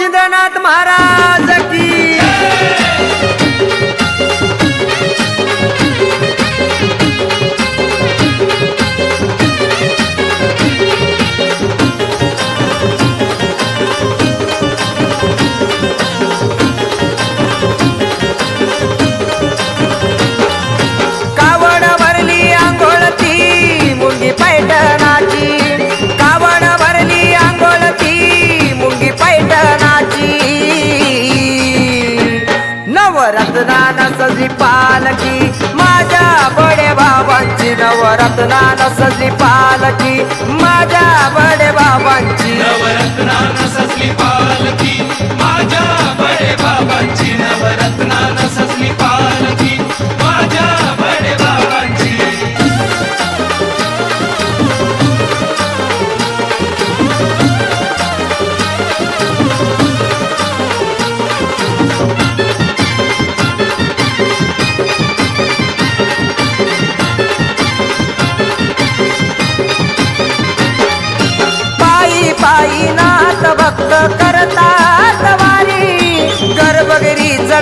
सच्चिदानंद महाराज की रत्ना नसली पालकी माझ्या बडे बाबांची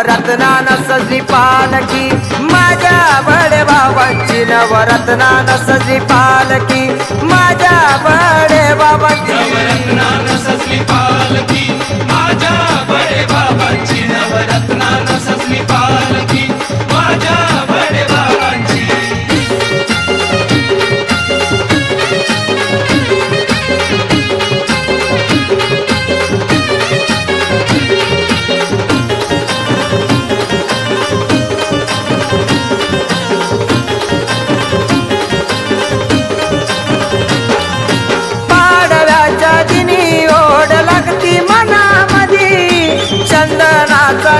नवरत्ना नसजी पालकी माझ्या बडे बाबाची नवरत्ना नसजी पालकी माझ्या बडे बाबाची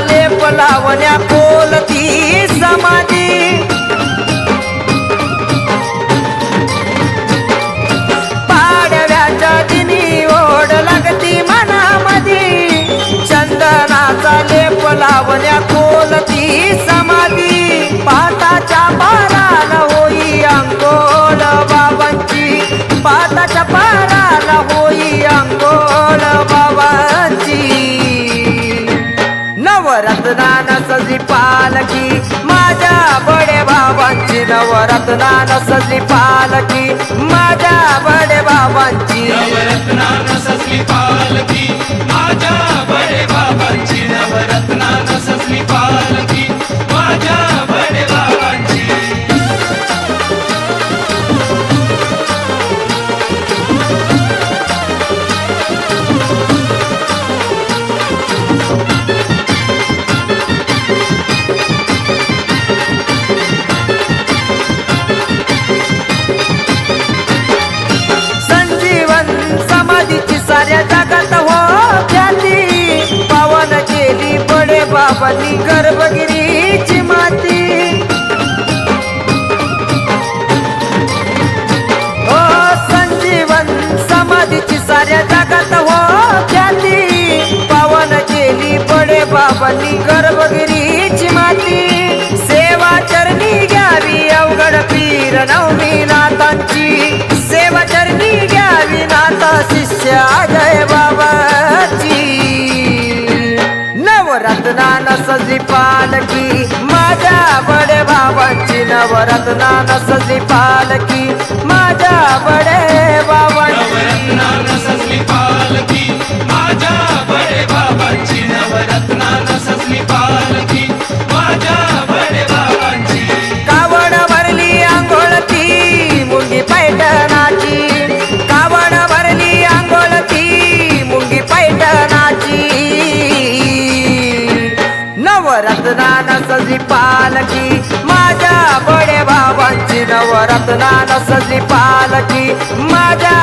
लेप लावण्या बोलती समाधी. नवरत्नान सजली पालकी माझ्या बडे बाबांची. नवरत्नान सजली पालकी माझ्या आपली गर्भगिरीची माती. हो संजीवन समाधीची साऱ्या जगात हो त्याती पावन गेली पडे बाबांनी गर्भगिरीची माती. नवरत्ना नसजी पालकी माझ्या बडे भावाची नवरत्ना नसजी पालकी पालकी माझ्या बडे बाबांची नवरत्ना नसली पालकी माझ्या